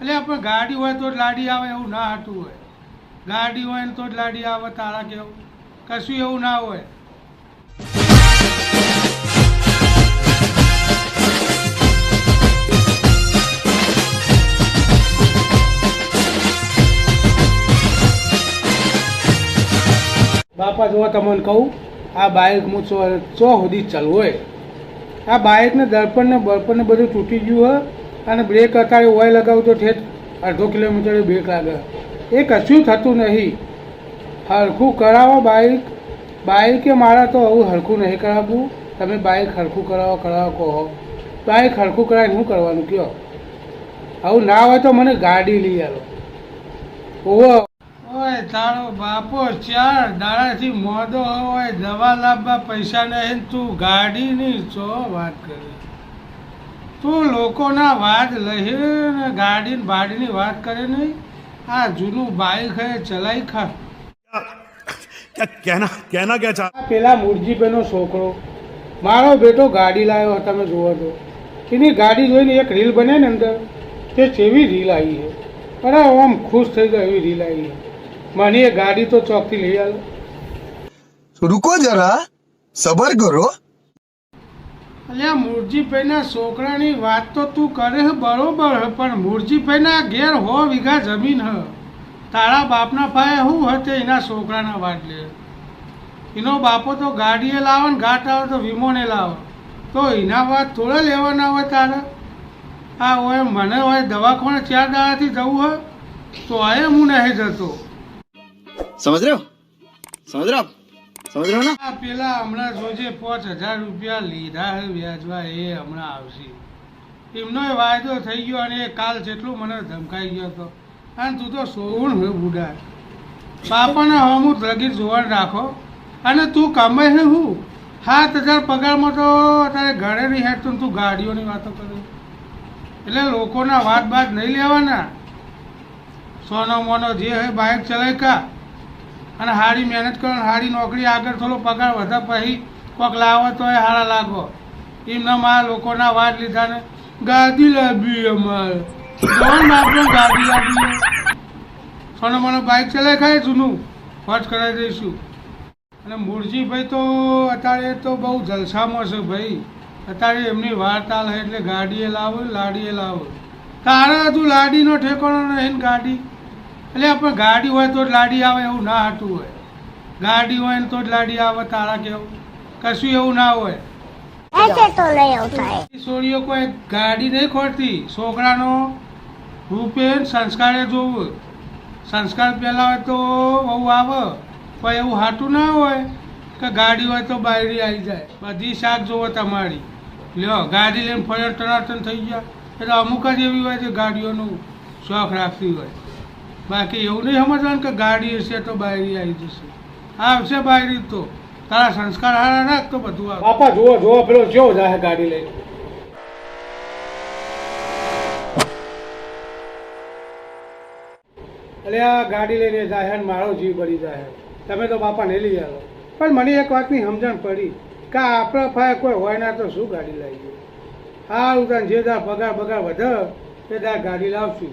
એટલે આપણે ગાડી હોય તો જ લાડી આવે, એવું ના હતું હોય. ગાડી હોય ને તો જ લાડી આવે, તારા કેવું? કશું એવું ના હોય. બાપા જો તમને કહું, આ બાઇક હું ચો સુધી ચલવું હોય. આ બાઇકને દર્પણને બળપણને બધું તૂટી ગયું હોય. અને બ્રેક અત્યારે ઓઇલ લગાવું તો ઠેઠ. અડધો કિલોમીટર બ્રેક લાગે. એ કશું થતું નહીં. હરખું કરાવો બાઇક બાઇકે મારા તો આવું હરખું નહીં કરાવવું. તમે બાઇક હરખું કરાવો કરાવો, કહો. બાઇક હરખું કરાવીને શું કરવાનું કયો? આવું ના હોય તો મને ગાડી લઈ આવો ઓવો ઓય, તારો બાપો ચાર દાડાથી મોદો હોય, દવા લાવવા પૈસા નહીં, તું ગાડીની ચો વાત કરે તું લોકોના વાત લહે ને ગાડી બાડીની વાત કરે નહીં. આ જૂનું બાઈક હે ચલાઈ ખા. કેના કેના કે ચા પેલા મુરજીભાઈનો છોકરો. મારો બેટો ગાડી લાવ્યો તમે જોવો તો. એની ગાડી જોઈને એક રીલ બને ને અંદર. તે કેવી રીલ આવી છે? અરે આમ ખુશ થઈ ગયો એવી રીલ આવી છે. મને એ ગાડી તો ચોકથી લઈ આવ્યો રૂકો જરા સબર કરો. અલ્યા મુરજીભાઈના છોકરાની વાત તો તું કરે હે બરોબર હ, પણ મુરજીભાઈના ઘેર હો વીઘા જમીન હ. તારા બાપના પાયે શું હતે એના છોકરાના વાટલે. એનો બાપો તો ગાડીએ લાવે ને ઘાટ આવે તો વીમોને લાવે. તો એના વાત થોડા લેવાના હોય તારા? આ હોય મને હોય દવાખાને ચાર દાડાથી જવું હોય તો આયે હું નહીં જતો. સમજ રહ્યો? સમજ રહ્યો? સમજ એ વાયદો થઈ ગયો અને કાલ જેટલું મને ધમકાઈ ગયો અને તું તો સોવું હે બુડા બાપાને હમું લગીર જોવાનું રાખો. અને તું કમે હે હું? સાત હજાર પગારમાં તો અત્યારે ઘરે નહીં હેઠતું તું ગાડીઓની વાતો કરી. એટલે લોકોના વાત બાદ નહીં લેવાના. સોનો મોનો જે હોય બાઇક ચલાવી કા. અને હારી મહેનત કરો હારી નોકરી આગળ થોડો પગાર વધે પછી કોક લાવો તો એ હારા લાગો. એમના મારા લોકોના વાત લીધા ને ગાડી લાવી અમારે. કોણ બાપનો ગાડી લાવી? સોનો મને બાઇક ચલાવી ખાય જૂનું? ફોજ કરાવી દઈશું. અને મુરજીભાઈ તો અત્યારે તો બહુ જલસામાં છે ભાઈ. અત્યારે એમની વાર્તા હે એટલે ગાડીએ લાવો, લાડીએ લાવો. તારે હજુ લાડીનો ઠેકાણો નહીં ગાડી? એટલે આપણે ગાડી હોય તો જ લાડી આવે એવું ના હતું હોય. ગાડી હોય ને તો જ લાડી આવે તારા કેવું કશું એવું ના હોય. છોડીઓ કોઈ ગાડી નહીં ખોરતી છોકરાનો રૂપે સંસ્કારે જોવું. સંસ્કાર પહેલાં હોય તો બહુ આવે પણ એવું હાટું ના હોય કે ગાડી હોય તો બાયરી આવી જાય. બધી શાક જોવો તમારી. લ્યો ગાડી લઈને ફર્યો ટનાટન થઈ ગયા. એટલે અમુક જ એવી હોય છે ગાડીઓનું શોખ રાખતી હોય. બાકી એવું નહીં સમજવાનું કે ગાડી હશે તો બાયરી આવી જશે. આવશે બાયરી તો. તારા સંસ્કાર હારા રાખ તો બધું આવે. બાપા, જુઓ જુઓ, પેલો કેવો જાય ગાડી લઈને. એટલે આ ગાડી લઈને જાહેર મારો જીવ બળી જાય તમે તો બાપા નહીં લઈ આવો. પણ મને એક વાતની સમજણ પડી કે આપણા ફાય કોઈ હોય ના તો શું ગાડી લાવી હા ઉદાન જે તાર પગાર બગાર વધે, તે તાર ગાડી લાવશું.